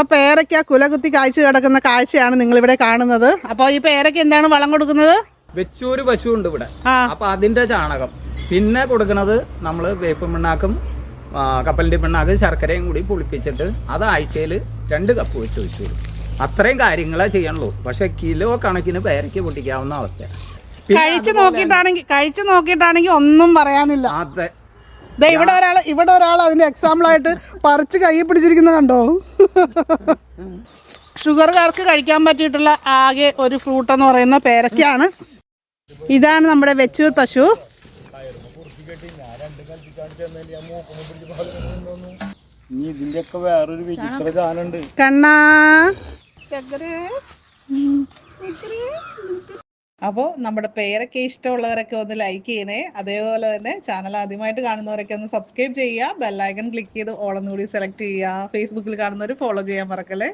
അപ്പൊ പേരയ്ക്ക കുലകുത്തി കാഴ്ച കിടക്കുന്ന കാഴ്ചയാണ് നിങ്ങൾ ഇവിടെ കാണുന്നത്. അപ്പോൾ ഈ പേരയ്ക്ക് എന്താണ് വളം കൊടുക്കുന്നത്? വെച്ചൂര് പശു ഉണ്ട് ഇവിടെ. അപ്പൊ അതിന്റെ ചാണകം. പിന്നെ കൊടുക്കുന്നത് നമ്മൾ വേപ്പ് പിണ്ണാക്കും ആ, കപ്പലിന്റെ പിണ്ണാക്കും ശർക്കരയും കൂടി പുളിപ്പിച്ചിട്ട് അത് ആഴ്ചയിൽ രണ്ട് കപ്പ് വെച്ച് വെച്ചു അത്രയും കാര്യങ്ങളെ ചെയ്യണുള്ളൂ പക്ഷെ കിലോ കണക്കിന് പേരയ്ക്ക് പൊട്ടിക്കാവുന്ന അവസ്ഥയാണ് കഴിച്ചു നോക്കിയിട്ടാണെങ്കിൽ കഴിച്ചു നോക്കിയിട്ടാണെങ്കിൽ ഒന്നും പറയാനില്ല. അതെ. ഇവിടെ ഒരാൾ ഇവിടെ ഒരാൾ അതിന്റെ എക്സാമ്പിൾ ആയിട്ട് പറിച്ച് കൈ പിടിച്ചിരിക്കുന്നത് കണ്ടോ? ഷുഗറുകാർക്ക് കഴിക്കാൻ പറ്റിയിട്ടുള്ള ആകെ ഒരു ഫ്രൂട്ട് എന്ന് പറയുന്ന പേരക്കാണ് ഇതാണ് നമ്മുടെ വെച്ചൂർ പശു. ഇതിന്റെയൊക്കെ വേറൊരു വിചിത്ര സാധനമുണ്ട് കണ്ണാ. അപ്പോൾ നമ്മുടെ പേരൊക്കെ ഇഷ്ടമുള്ളവരൊക്കെ ഒന്ന് ലൈക്ക് ചെയ്യണേ. അതേപോലെ തന്നെ ചാനൽ ആദ്യമായിട്ട് കാണുന്നവരൊക്കെ ഒന്ന് സബ്സ്ക്രൈബ് ചെയ്യുക. ബെല്ലൈക്കൺ ക്ലിക്ക് ചെയ്ത് ഓളെന്നുകൂടി സെലക്ട് ചെയ്യുക. ഫേസ്ബുക്കിൽ കാണുന്നവർ ഫോളോ ചെയ്യാൻ മറക്കല്ലേ?